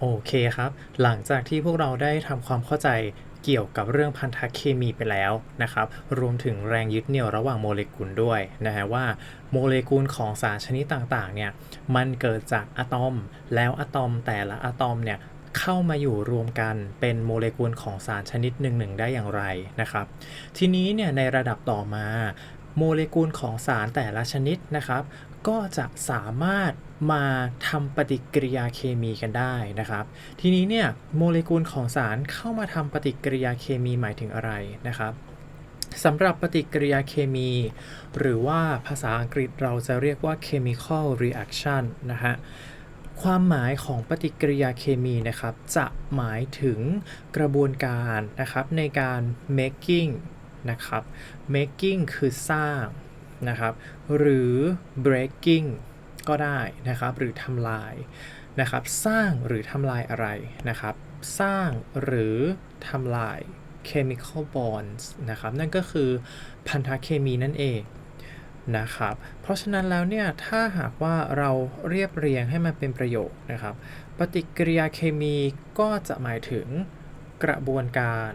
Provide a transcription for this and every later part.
โอเคครับ หลังจากที่พวกเราได้ทำความเข้าใจเกี่ยวกับเรื่องพันธเคมีไปแล้วนะครับ รวมถึงแรงยึดเหนี่ยวระหว่างโมเลกุลด้วยนะฮะว่าโมเลกุลของสารชนิดต่างๆเนี่ยมันเกิดจากอะตอม แล้วอะตอมแต่ละอะตอมเนี่ยเข้ามาอยู่รวมกันเป็นโมเลกุลของสารชนิดหนึ่งๆได้อย่างไรนะครับ ทีนี้เนี่ยในระดับต่อมาโมเลกุลของสารแต่ละชนิดนะครับ ก็จะสามารถมาทำปฏิกิริยาเคมีกันได้นะครับ ทีนี้เนี่ยโมเลกุลของสารเข้ามาทำปฏิกิริยาเคมีหมายถึงอะไรนะครับสำหรับปฏิกิริยาเคมี หรือว่าภาษาอังกฤษเราจะเรียกว่า chemical reaction นะฮะความหมายของปฏิกิริยาเคมีนะครับ จะหมายถึงกระบวนการนะครับในการ making นะครับ making คือสร้าง นะครับ หรือ breaking ก็ได้นะครับ หรือทำลายนะครับ สร้างหรือทำลายอะไรนะครับ สร้างหรือทำลาย chemical bonds นะครับ นั่นก็คือพันธเคมีนั่นเองนะครับ เพราะฉะนั้นแล้วเนี่ย ถ้าหากว่าเราเรียบเรียงให้มันเป็นประโยคนะครับ ปฏิกิริยาเคมีก็จะหมายถึงกระบวนการ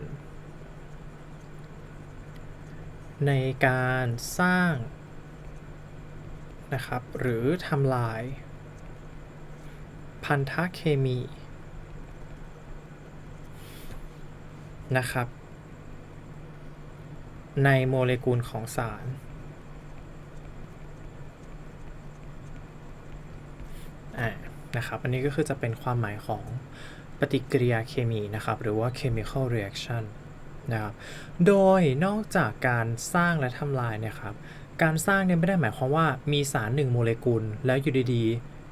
ในการสร้างนะครับหรือทำลาย พันธะเคมีนะครับ ในโมเลกุลของสารอ่านะครับอันนี้ก็คือจะเป็นความหมายของปฏิกิริยาเคมีนะครับ หรือว่า chemical reaction นะครับ โดยนอกจากการสร้างและทำลายเนี่ยครับ การสร้างเนี่ยไม่ได้หมายความว่ามีสารหนึ่งโมเลกุลแล้วอยู่ดี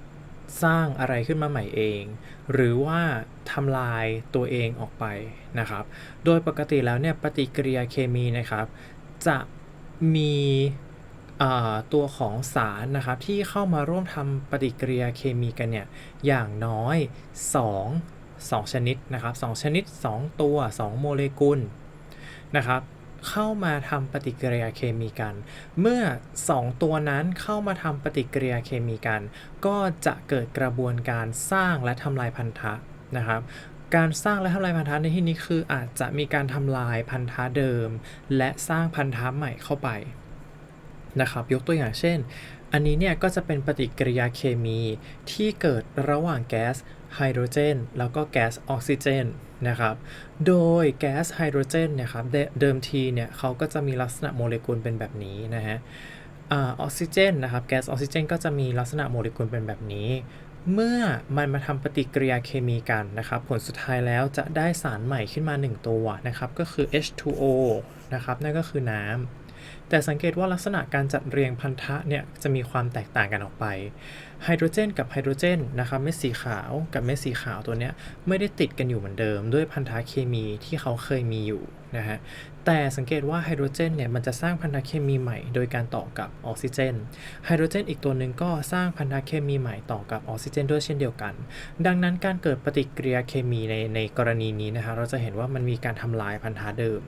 ๆ สร้างอะไรขึ้นมาใหม่เอง หรือว่าทำลายตัวเองออกไปนะครับ โดยปกติแล้วเนี่ยปฏิกิริยาเคมีนะครับ จะมีตัวของสารนะครับที่เข้ามาร่วมทำปฏิกิริยาเคมีกันเนี่ยอย่างน้อย 2 2 ชนิดนะครับ 2 ชนิด 2 ตัว 2 โมเลกุล นะครับเข้ามาทำปฏิกิริยาเคมีกัน เมื่อ 2 ตัวนั้นเข้ามาทำปฏิกิริยาเคมีกัน ก็จะเกิดกระบวนการสร้างและทำลายพันธะนะครับการสร้างและทำลายพันธะในที่นี้คืออาจจะมีการทำลายพันธะเดิม และสร้างพันธะใหม่เข้าไปนะครับยกตัวอย่างเช่น อันนี้เนี่ยก็จะเป็นปฏิกิริยาเคมีที่เกิดระหว่างแก๊สไฮโดรเจนแล้วก็แก๊สออกซิเจนนะครับ โดยแก๊สไฮโดรเจนเนี่ยครับเดิมทีเนี่ยเขาก็จะมีลักษณะโมเลกุลเป็นแบบนี้นะฮะออกซิเจนนะครับแก๊สออกซิเจนก็จะมีลักษณะโมเลกุลเป็นแบบนี้ เมื่อมันมาทำปฏิกิริยาเคมีกันนะครับ ผลสุดท้ายแล้วจะได้สารใหม่ขึ้นมา 1 ตัวนะครับ ก็คือ H2O นะครับนั่นก็คือน้ำ แต่สังเกตว่าลักษณะการจัดเรียงพันธะเนี่ยจะมีความแตกต่างกันออกไป ไฮโดรเจน กับไฮโดรเจนนะครับเม็ดสีขาวกับเม็ดสีขาวตัวเนี้ยไม่ได้ติดกันอยู่เหมือนเดิม ด้วยพันธะเคมีที่เขาเคยมีอยู่นะฮะ แต่สังเกตว่าไฮโดรเจนเนี่ยมันจะสร้างพันธะเคมีใหม่โดยการต่อกับออกซิเจน ไฮโดรเจนอีกตัวหนึ่งก็สร้างพันธะเคมีใหม่ต่อกับออกซิเจนด้วยเช่นเดียวกัน ดังนั้นการเกิดปฏิกิริยาเคมีในในกรณีนี้นะฮะเราจะเห็นว่ามันมีการทำลายพันธะเดิม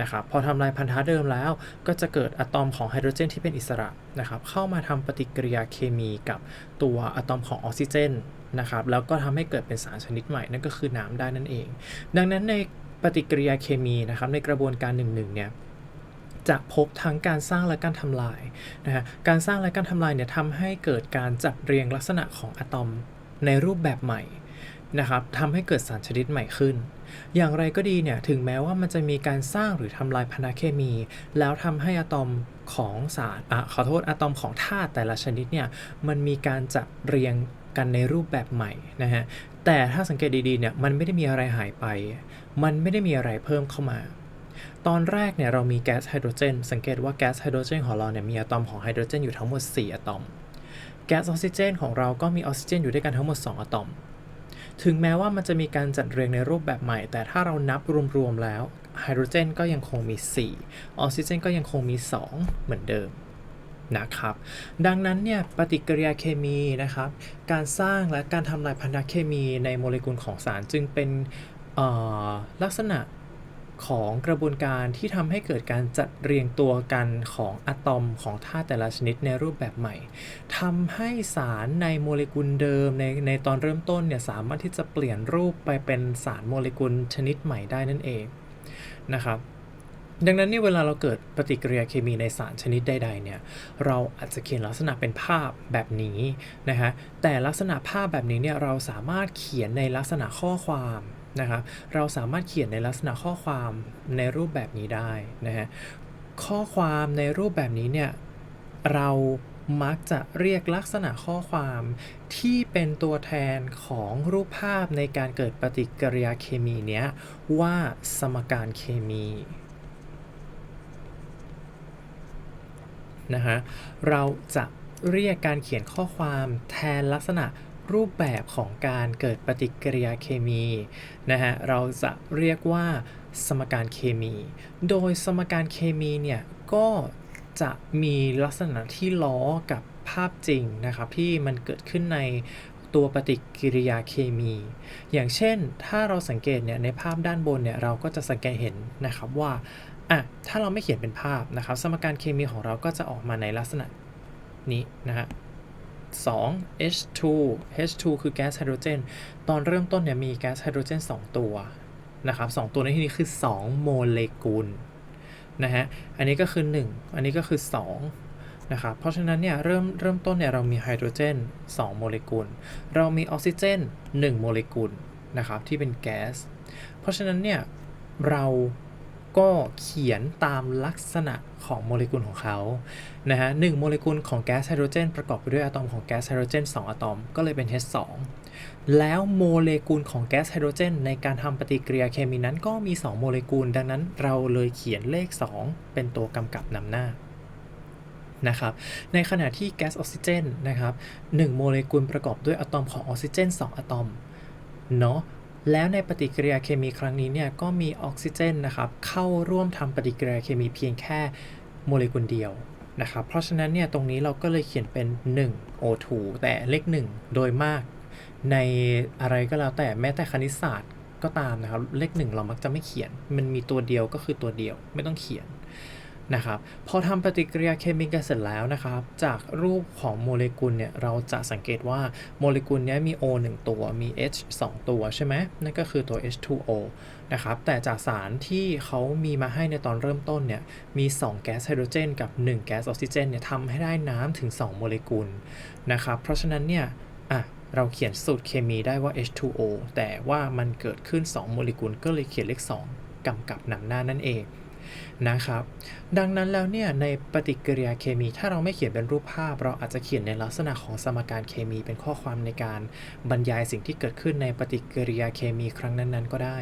นะครับพอทำลายพันธะเดิมแล้ว ก็จะเกิดอะตอมของไฮโดรเจนที่เป็นอิสระนะครับเข้ามาทำปฏิกิริยาเคมีกับตัวอะตอมของออกซิเจนนะครับแล้วก็ทำให้เกิดเป็นสารชนิดใหม่นั่นก็คือน้ำได้นั่นเอง ดังนั้นในปฏิกิริยาเคมีนะครับในกระบวนการหนึ่งๆเนี่ยจะพบทั้งการสร้างและการทำลายนะฮะการสร้างและการทำลายเนี่ยทำให้เกิดการจัดเรียงลักษณะของอะตอมในรูปแบบใหม่ นะครับทำให้เกิดสารชนิดใหม่ขึ้น อย่างไรก็ดีเนี่ยถึงแม้ว่ามันจะมีการสร้างหรือทำลายพันธะเคมี แล้วทำให้อะตอมของสารอะขอโทษอะตอมของธาตุแต่ละชนิดเนี่ยมันมีการจัดเรียงกันในรูปแบบใหม่นะฮะแต่ถ้าสังเกตดีๆเนี่ยมันไม่ได้มีอะไรหายไป มันไม่ได้มีอะไรเพิ่มเข้ามา ตอนแรกเนี่ยเรามีแก๊สไฮโดรเจน สังเกตว่าแก๊สไฮโดรเจนของเราเนี่ยมีอะตอมของไฮโดรเจนอยู่ทั้งหมด 4 อะตอม แก๊สออกซิเจนของเราก็มีออกซิเจนอยู่ด้วยกันทั้งหมด 2 อะตอม ถึงแม้ว่ามันจะมีการจัดเรียงในรูปแบบใหม่ แต่ถ้าเรานับรวมๆแล้วไฮโดรเจนก็ยังคงมี 4 ออกซิเจนก็ยังคงมี 2 เหมือนเดิมนะครับ ดังนั้นเนี่ยปฏิกิริยาเคมีนะครับ การสร้างและการทำลายพันธะเคมีในโมเลกุลของสารจึงเป็นลักษณะ ของกระบวนการที่ทำให้เกิดการจัดเรียงตัวกันของอะตอมของธาตุแต่ละชนิดในรูปแบบใหม่ทำให้สารในโมเลกุลเดิมในในตอนเริ่มต้นเนี่ยสามารถที่จะเปลี่ยนรูปไปเป็นสารโมเลกุลชนิดใหม่ได้นั่นเองนะครับดังนั้นเนี่ยเวลาเราเกิดปฏิกิริยาเคมีในสารชนิดใดๆเนี่ยเราอาจจะเขียนลักษณะเป็นภาพแบบนี้นะฮะแต่ลักษณะภาพแบบนี้เนี่ยเราสามารถเขียนในลักษณะข้อความ นะครับเราสามารถเขียนในลักษณะข้อความในรูปแบบนี้ได้นะฮะข้อความในรูปแบบนี้เนี่ยเรามักจะเรียกลักษณะข้อความที่เป็นตัวแทนของรูปภาพในการเกิดปฏิกิริยาเคมีเนี้ยว่าสมการเคมีนะฮะเราจะเรียกการเขียนข้อความแทนลักษณะ รูปแบบของการเกิดปฏิกิริยาเคมีนะฮะเราจะเรียกว่าสมการเคมี โดยสมการเคมีเนี่ยก็จะมีลักษณะที่ล้อกับภาพจริงนะครับที่มันเกิดขึ้นในตัวปฏิกิริยาเคมี อย่างเช่น ถ้าเราสังเกตเนี่ยในภาพด้านบนเนี่ยเราก็จะสังเกตเห็นนะครับว่าอะถ้าเราไม่เขียนเป็นภาพนะครับ สมการเคมีของเราก็จะออกมาในลักษณะนี้นะฮะ 2 H2 H2 คือแก๊สไฮโดรเจน ตอนเริ่มต้นเนี่ยมีแก๊สไฮโดรเจน 2 ตัวนะครับ2ตัวในที่นี้คือ 2 โมเลกุลนะฮะ อันนี้ก็คือ 1 อันนี้ก็คือ 2 นะครับ เพราะฉะนั้นเนี่ยเริ่มเริ่มต้นเนี่ยเรามีไฮโดรเจน 2 โมเลกุล เรามีออกซิเจน 1 โมเลกุลนะครับที่เป็นแก๊ส เพราะฉะนั้นเนี่ยเรา ก็เขียนตามลักษณะของโมเลกุลของเขานะฮะหนึ่งโมเลกุลของแก๊สไฮโดรเจนประกอบไปด้วยอะตอมของแก๊สไฮโดรเจน2อะตอมก็เลยเป็น H2 แล้วโมเลกุลของแก๊สไฮโดรเจนในการทำปฏิกิริยาเคมีนั้นก็มี 2 โมเลกุล ดังนั้นเราเลยเขียนเลข 2 เป็นตัวกำกับนำหน้านะครับในขณะที่แก๊สออกซิเจนนะครับ1โมเลกุลประกอบด้วยอะตอมของออกซิเจน 2 อะตอมเนาะ แล้วในปฏิกิริยาเคมีครั้งนี้เนี่ยก็มีออกซิเจนนะครับเข้าร่วมทำปฏิกิริยาเคมีเพียงแค่โมเลกุลเดียวนะครับเพราะฉะนั้นเนี่ยตรงนี้เราก็เลยเขียนเป็น 1 O2 แต่เลข 1 โดยมาก ในอะไรก็แล้วแต่แม้แต่คณิตศาสตร์ก็ตามนะครับเลข 1 เรามักจะไม่เขียน มันมีตัวเดียวก็คือตัวเดียวไม่ต้องเขียน นะครับพอทำปฏิกิริยาเคมีกันเสร็จแล้วนะครับจากรูปของโมเลกุลเนี่ยเราจะสังเกตว่าโมเลกุลนี้มี O 1 ตัวมี H 2 ตัวใช่ไหมนั่นก็คือตัว H2O นะครับแต่จากสารที่เขามีมาให้ในตอนเริ่มต้นเนี่ยมี 2 แก๊สไฮโดรเจน กับ 1 แก๊สออกซิเจนเนี่ยทำให้ได้น้ำถึง 2 โมเลกุลนะครับเพราะฉะนั้นเนี่ยอะเราเขียนสูตรเคมีได้ว่า H2O แต่ว่ามันเกิดขึ้น 2 โมเลกุลก็เลยเขียนเลข 2กำกับนำหน้านั่นเอง นะครับ ดังนั้นแล้วเนี่ยในปฏิกิริยาเคมี ถ้าเราไม่เขียนเป็นรูปภาพ เราอาจจะเขียนในลักษณะของสมการเคมี เป็นข้อความในการบรรยายสิ่งที่เกิดขึ้นในปฏิกิริยาเคมีครั้งนั้นๆ ก็ได้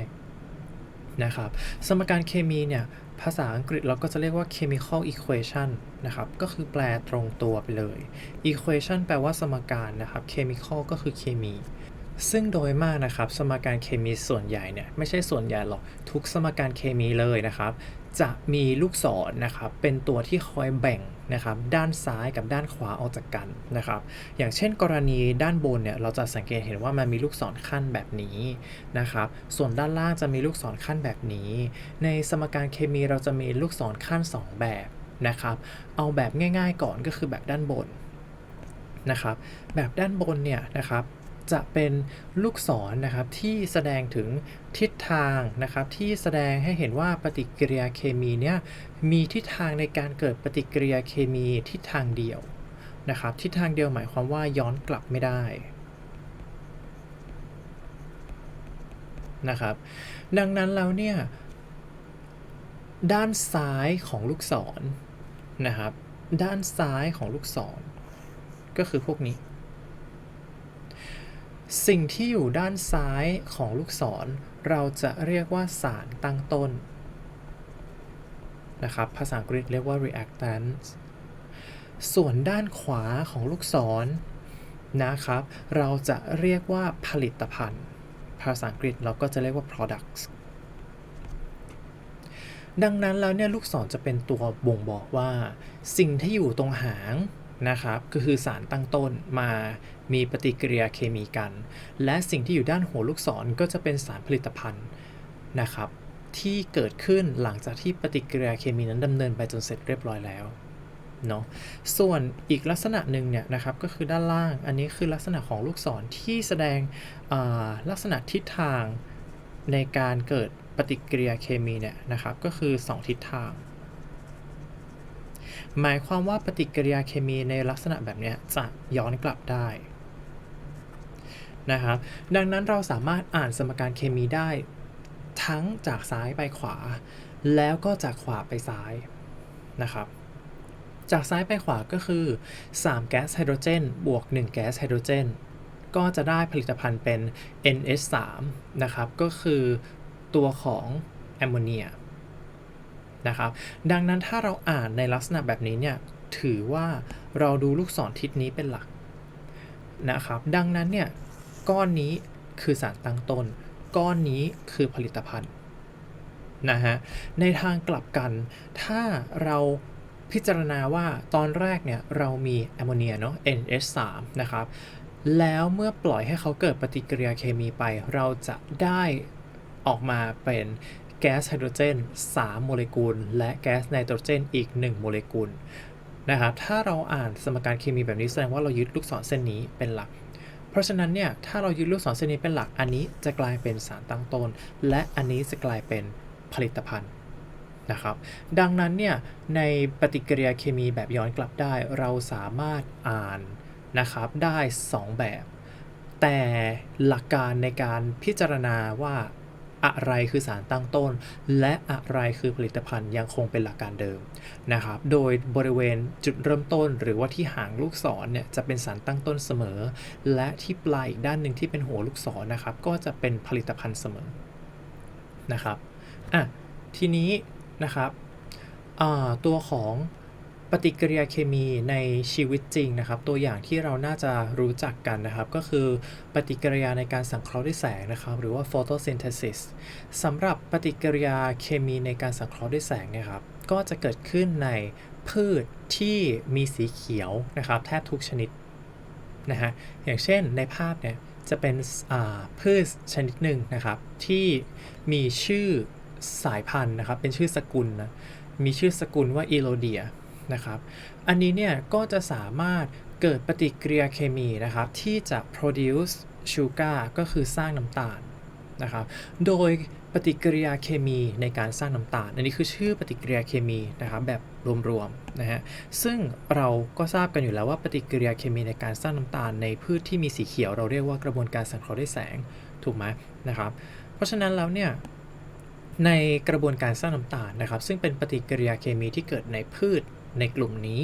นะครับสมการเคมีเนี่ยภาษาอังกฤษเราก็จะเรียกว่า chemical equation นะครับ ก็คือแปลตรงตัวไปเลย equation แปลว่าสมการนะครับ chemical ก็คือเคมี ซึ่งโดยมากนะครับสมการเคมีส่วนใหญ่เนี่ยไม่ใช่ส่วนใหญ่หรอกทุกสมการเคมีเลยนะครับ จะมีลูกศรนนะครับเป็นตัวที่คอยแบ่งนะครับด้านซ้ายกับด้านขวาออกจากกันนะครับอย่างเช่นกรณีด้านบนเนี่ยเราจะสังเกตเห็นว่ามันมีลูกศรขั้นแบบนี้นะครับส่วนด้านล่างจะมีลูกศรขั้นแบบนี้ ในสมการเคมีเราจะมีลูกศรขั้น 2 แบบนะครับเอาแบบง่าย ๆ ก่อนก็คือแบบด้านบนนะครับแบบด้านบนเนี่ยนะครับ จะเป็นลูกศรนนะครับที่แสดงถึงทิศทางนะครับที่แสดงให้เห็นว่าปฏิกิริยาเคมีเนี่ยมีทิศทางในการเกิดปฏิกิริยาเคมีทิศทางเดียวนะครับทิศทางเดียวหมายความว่าย้อนกลับไม่ได้นะครับดังนั้นแล้วเนี่ยด้านซ้ายของลูกศรนะครับด้านซ้ายของลูกศร ก็คือพวกนี้ สิ่งที่อยู่ด้านซ้ายของลูกศร เราจะเรียกว่าสารตั้งต้นนะครับ ภาษาอังกฤษเรียกว่า reactants ส่วนด้านขวาของลูกศรนะครับ เราจะเรียกว่าผลิตภัณฑ์ ภาษาอังกฤษเราก็จะเรียกว่า products ดังนั้นแล้วเนี่ยลูกศรจะเป็นตัวบ่งบอกว่า สิ่งที่อยู่ตรงหาง นะครับก็คือสารตั้งต้นมามีปฏิกิริยาเคมีกัน และสิ่งที่อยู่ด้านหัวลูกศรก็จะเป็นสารผลิตภัณฑ์นะครับที่เกิดขึ้นหลังจากที่ปฏิกิริยาเคมีนั้นดำเนินไปจนเสร็จเรียบร้อยแล้วเนาะส่วนอีกลักษณะหนึ่งเนี่ยนะครับก็คือด้านล่างอันนี้คือลักษณะของลูกศรที่แสดงลักษณะทิศทางในการเกิดปฏิกิริยาเคมีเนี่ยนะครับก็คือ 2 ทิศทาง หมายความว่าปฏิกิริยาเคมีในลักษณะแบบนี้จะย้อนกลับได้นะครับ ดังนั้นเราสามารถอ่านสมการเคมีได้ทั้งจากซ้ายไปขวา แล้วก็จากขวาไปซ้ายนะครับ จากซ้ายไปขวาก็คือ 3 แก๊สไฮโดรเจน บวก 1 แก๊สไฮโดรเจน ก็จะได้ผลิตภัณฑ์เป็น NH3 นะครับ ก็คือตัวของแอมโมเนีย นะครับ ดังนั้นถ้าเราอ่านในลักษณะแบบนี้เนี่ยถือว่าเราดูลูกศรทิศนี้เป็นหลักนะครับ ดังนั้นเนี่ยก้อนนี้คือสารตั้งต้น ก้อนนี้คือผลิตภัณฑ์นะฮะในทางกลับกัน ถ้าเราพิจารณาว่าตอนแรกเนี่ยเรามีแอมโมเนียเนาะ NH3 นะครับ แล้วเมื่อปล่อยให้เขาเกิดปฏิกิริยาเคมีไป เราจะได้ออกมาเป็น แก๊สไฮโดรเจน 3 โมเลกุล และแก๊สไนโตรเจนอีก 1 โมเลกุลนะครับถ้าเราอ่านสมการเคมีแบบนี้แสดงว่าเรายึดลูกศรเส้นนี้เป็นหลัก เพราะฉะนั้นเนี่ยถ้าเรายึดลูกศรเส้นนี้เป็นหลัก อันนี้จะกลายเป็นสารตั้งต้น และอันนี้จะกลายเป็นผลิตภัณฑ์นะครับดังนั้นเนี่ยในปฏิกิริยาเคมีแบบย้อนกลับได้ เราสามารถอ่านนะครับได้ 2 แบบ แต่หลักการในการพิจารณาว่า อะไรคือสารตั้งต้น และอะไรคือผลิตภัณฑ์ยังคงเป็นหลักการเดิมนะครับ โดยบริเวณจุดเริ่มต้น หรือว่าที่หางลูกศรเนี่ยจะเป็นสารตั้งต้นเสมอ และที่ปลายอีกด้านหนึ่งที่เป็นหัวลูกศรนะครับ ก็จะเป็นผลิตภัณฑ์เสมอนะครับอะทีนี้นะครับตัวของ ปฏิกิริยาเคมีในชีวิตจริงนะครับ ตัวอย่างที่เราน่าจะรู้จักกันนะครับ ก็คือปฏิกิริยาในการสังเคราะห์ด้วยแสงนะครับ หรือว่า photosynthesis สำหรับปฏิกิริยาเคมีในการสังเคราะห์ด้วยแสงเนะครับ ก็จะเกิดขึ้นในพืชที่มีสีเขียวนะครับ แทบทุกชนิดนะฮะอย่างเช่นในภาพเนี่ยจะเป็นพืชชนิดหนึ่งนะครับ ที่มีชื่อสายพันธุ์นะครับ เป็นชื่อสกุลนะมีชื่อสกุลว่าอีโลเดีย นะครับ อันนี้เนี่ยก็จะสามารถเกิดปฏิกิริยาเคมีนะครับ ที่จะ produce sugar ก็คือสร้างน้ำตาลนะครับ โดยปฏิกิริยาเคมีในการสร้างน้ำตาล อันนี้คือชื่อปฏิกิริยาเคมีนะครับแบบรวมๆนะฮะ ซึ่งเราก็ทราบกันอยู่แล้วว่าปฏิกิริยาเคมีในการสร้างน้ำตาลในพืชที่มีสีเขียว เราเรียกว่ากระบวนการสังเคราะห์ด้วยแสงถูกไหมนะครับ เพราะฉะนั้นแล้วเนี่ยในกระบวนการสร้างน้ำตาลนะครับ ซึ่งเป็นปฏิกิริยาเคมีที่เกิดในพืช ในกลุ่มนี้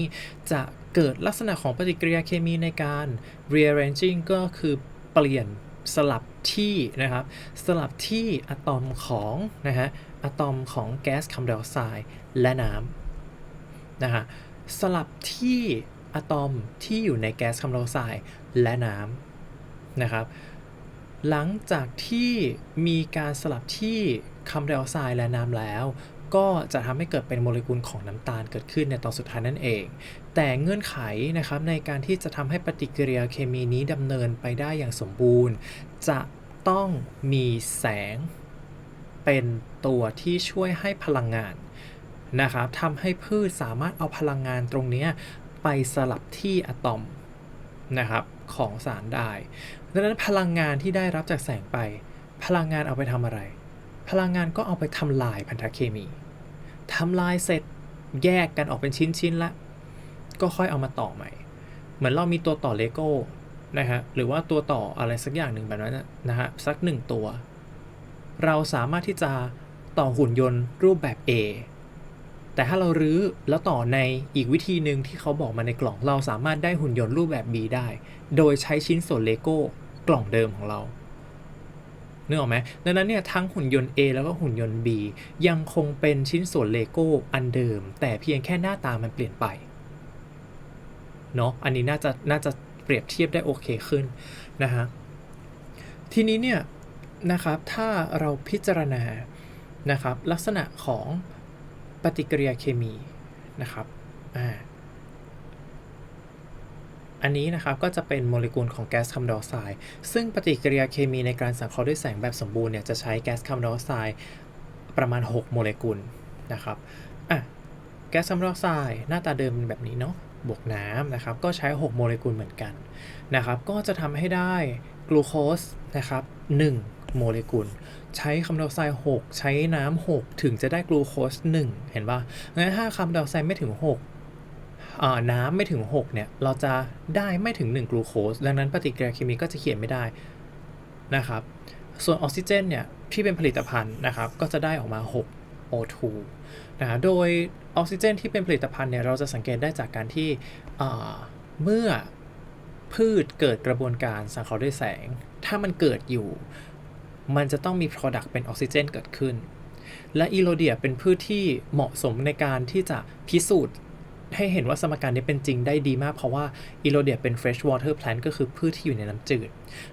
จะเกิดลักษณะของปฏิกิริยาเคมีในการ rearranging ก็คือเปลี่ยนสลับที่นะครับ สลับที่อะตอมของนะฮะอะตอมของแก๊สคาร์บอนไดออกไซด์และน้ำนะฮะสลับที่อะตอมที่อยู่ในแก๊สคาร์บอนไดออกไซด์และน้ำนะครับหลังจากที่มีการสลับที่คาร์บอนไดออกไซด์และน้ำแล้ว ก็จะทำให้เกิดเป็นโมเลกุลของน้ำตาลเกิดขึ้นในตอนสุดท้ายนั่นเอง แต่เงื่อนไขนะครับในการที่จะทำให้ปฏิกิริยาเคมีนี้ดำเนินไปได้อย่างสมบูรณ์ จะต้องมีแสงเป็นตัวที่ช่วยให้พลังงานนะครับทำให้พืชสามารถเอาพลังงานตรงนี้ไปสลับที่อะตอมนะครับของสารได้ ดังนั้นพลังงานที่ได้รับจากแสงไป พลังงานเอาไปทำอะไร พลังงานก็เอาไปทำลายพันธเคมี ทำลายเสร็จแยกกันออกเป็นชิ้นๆละ ก็ค่อยเอามาต่อใหม่ เหมือนเรามีตัวต่อเลโก้นะฮะหรือว่าตัวต่ออะไรสักอย่างหนึ่งแบบนั้นนะฮะสักหนึ่งตัว เราสามารถที่จะต่อหุ่นยนต์รูปแบบ A แต่ถ้าเรารื้อแล้วต่อในอีกวิธีหนึ่งที่เขาบอกมาในกล่องเราสามารถได้หุ่นยนต์รูปแบบ B ได้ โดยใช้ชิ้นส่วนเลโก้กล่องเดิมของเรา นึกออกไหมดังนั้นเนี่ยทั้งหุ่นยนต์ A แล้วก็หุ่นยนต์ B ยังคงเป็นชิ้นส่วนเลโก้อันเดิม แต่เพียงแค่หน้าตามันเปลี่ยนไปเนาะอันนี้น่าจะน่าจะเปรียบเทียบได้โอเคขึ้นนะฮะทีนี้เนี่ยนะครับถ้าเราพิจารณานะครับลักษณะของปฏิกิริยาเคมีนะครับอ่า อันนี้นะครับก็จะเป็นโมเลกุลของแก๊สคาร์บอนไดออกไซด์ซึ่งปฏิกิริยาเคมีในการสังเคราะห์ด้วยแสงแบบสมบูรณ์เนี่ยจะใช้แก๊สคาร์บอนไดออกไซด์ประมาณ 6 โมเลกุลนะครับอะแก๊สคาร์บอนไดออกไซด์หน้าตาเดิมเป็นแบบนี้เนาะบวกน้ำนะครับก็ใช้ 6 โมเลกุลเหมือนกันนะครับก็จะทำให้ได้กลูโคสนะครับ1โมเลกุล ใช้คาร์บอนไดออกไซด์6ใช้น้ำ6ถึงจะได้กลูโคส1เห็นป่ะงั้นถ้าคาร์บอนไดออกไซด์ไม่ถึง 6 น้ำไม่ถึง 6 เนี่ย เราจะได้ไม่ถึง 1 กลูโคส ดังนั้นปฏิกิริยาเคมีก็จะเขียนไม่ได้นะครับ ส่วนออกซิเจนเนี่ยที่เป็นผลิตภัณฑ์นะครับ ก็จะได้ออกมา 6 O2 นะครับโดยออกซิเจนที่เป็นผลิตภัณฑ์เนี่ยเราจะสังเกตได้จากการที่เมื่อพืชเกิดกระบวนการสังเคราะห์ด้วยแสง ถ้ามันเกิดอยู่ มันจะต้องมี Product เป็นออกซิเจนเกิดขึ้น และอีโรเดียเป็นพืชที่เหมาะสมในการที่จะพิสูจน์ ให้เห็นว่าสมการนี้เป็นจริงได้ดีมาก เพราะว่าอีโรเดียเป็น fresh water plant ก็คือพืชที่อยู่ในน้ำจืด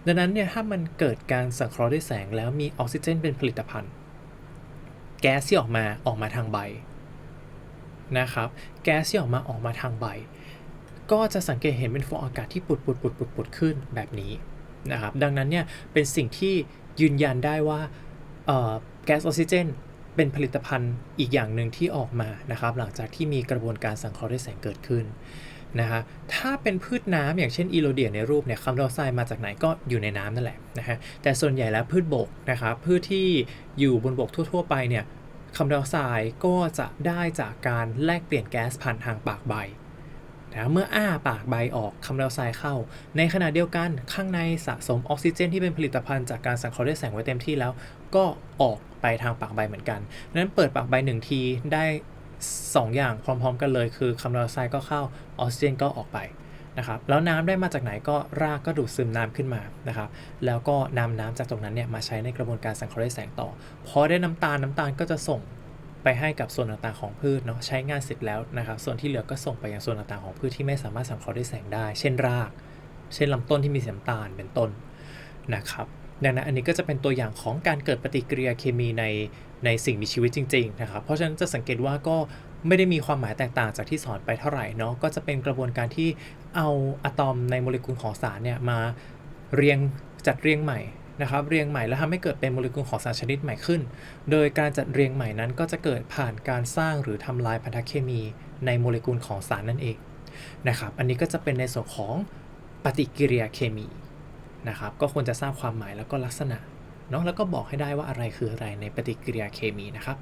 ดังนั้นเนี่ยถ้ามันเกิดการสังเคราะห์ด้วยแสง แล้วมีออกซิเจนเป็นผลิตภัณฑ์ แก๊สที่ออกมาออกมาทางใบนะครับ แก๊สที่ออกมาออกมาทางใบ ก็จะสังเกตเห็นเป็นฟองอากาศที่ปุดปุดปุดปุดปุดขึ้นแบบนี้นะครับ ดังนั้นเนี่ยเป็นสิ่งที่ยืนยันได้ว่าแก๊สออกซิเจน เป็นผลิตภัณฑ์อีกอย่างหนึ่งที่ออกมานะครับ หลังจากที่มีกระบวนการสังเคราะห์ด้วยแสงเกิดขึ้นนะฮะถ้าเป็นพืชน้ำอย่างเช่นอีโรเดียในรูปเนี่ยคาร์บอนไดออกไซด์มาจากไหนก็อยู่ในน้ำนั่นแหละนะฮะแต่ส่วนใหญ่แล้วพืชบกนะครับพืชที่อยู่บนบกทั่ว ๆ ไปเนี่ยคาร์บอนไดออกไซด์ก็จะได้จากการแลกเปลี่ยนแก๊สผ่านทางปากใบ นะเมื่ออ้าปากใบออกคาร์บอนไดออกไซด์เข้า ในขณะเดียวกันข้างในสะสมออกซิเจน ที่เป็นผลิตภัณฑ์จากการสังเคราะห์ด้วยแสงไว้เต็มที่แล้ว ก็ออกไปทางปากใบเหมือนกันนั้นเปิดปากใบหนึ่งทีได้2อย่างพร้อมๆ กันเลยคือคาร์บอนไดออกไซด์ก็เข้าออกซิเจนก็ออกไปนะครับแล้วน้ำได้มาจากไหนก็รากก็ดูดซึมน้ำขึ้นมานะครับแล้วก็นำน้ำจากตรงนั้นเนี่ยมาใช้ในกระบวนการสังเคราะห์ด้วยแสงต่อพอได้น้ำตาลน้ำตาลก็จะส่ง ไปให้กับส่วนต่างๆของพืชเนาะใช้งานเสร็จแล้วนะครับ ส่วนที่เหลือก็ส่งไปยังส่วนต่างๆของพืชที่ไม่สามารถสังเคราะห์ด้วยแสงได้ เช่นราก เช่นลำต้นที่มีสีน้ำตาลเป็นต้นนะครับดังนั้นอันนี้ก็จะเป็นตัวอย่างของการเกิดปฏิกิริยาเคมีในในสิ่งมีชีวิตจริงๆนะครับเพราะฉะนั้นจะสังเกตว่าก็ไม่ได้มีความหมายแตกต่างจากที่สอนไปเท่าไหร่เนาะก็จะเป็นกระบวนการที่เอาอะตอมในโมเลกุลของสารเนี่ยมาเรียงจัดเรียงใหม่ นะครับเรียงใหม่และทำให้เกิดเป็นโมเลกุลของสารชนิดใหม่ขึ้น โดยการจัดเรียงใหม่นั้นก็จะเกิดผ่านการสร้างหรือทำลายพันธเคมีในโมเลกุลของสารนั่นเองนะครับอันนี้ก็จะเป็นในส่วนของปฏิกิริยาเคมีนะครับก็ควรจะทราบความหมายแล้วก็ลักษณะเนาะแล้วก็บอกให้ได้ว่าอะไรคืออะไรในปฏิกิริยาเคมีนะครับ